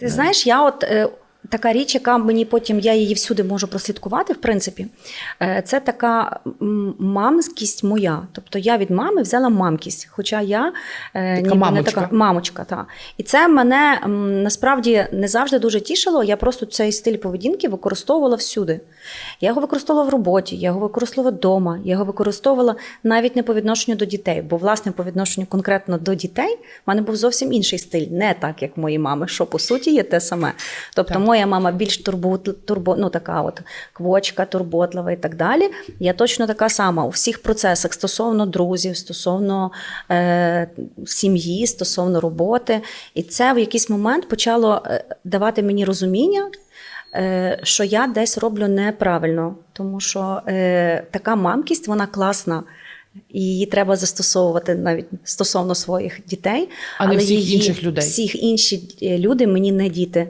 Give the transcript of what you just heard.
Ти знаєш, я от е, така річ, яка мені потім я її всюди можу прослідкувати, в принципі, е, це така мамськість моя. Тобто я від мами взяла мамкість, хоча я е, Така ніби не мамочка. така мамочка. Та. І це мене насправді не завжди дуже тішило. Я просто цей стиль поведінки використовувала всюди. Я його використовувала в роботі, я його використовувала вдома, я його використовувала навіть не по відношенню до дітей, бо власне по відношенню конкретно до дітей в мене був зовсім інший стиль, не так, як мої мами, що по суті є те саме. Тобто, Так. моя мама більш турбот, турбо, ну така от квочка, турботлива і так далі. Я точно така сама у всіх процесах стосовно друзів, стосовно е, сім'ї, стосовно роботи. І це в якийсь момент почало е, давати мені розуміння. е, Що я десь роблю неправильно, тому що е, така мамкість вона класна, і її треба застосовувати навіть стосовно своїх дітей, А не всіх інших людей. Всіх інші е, люди мені не діти.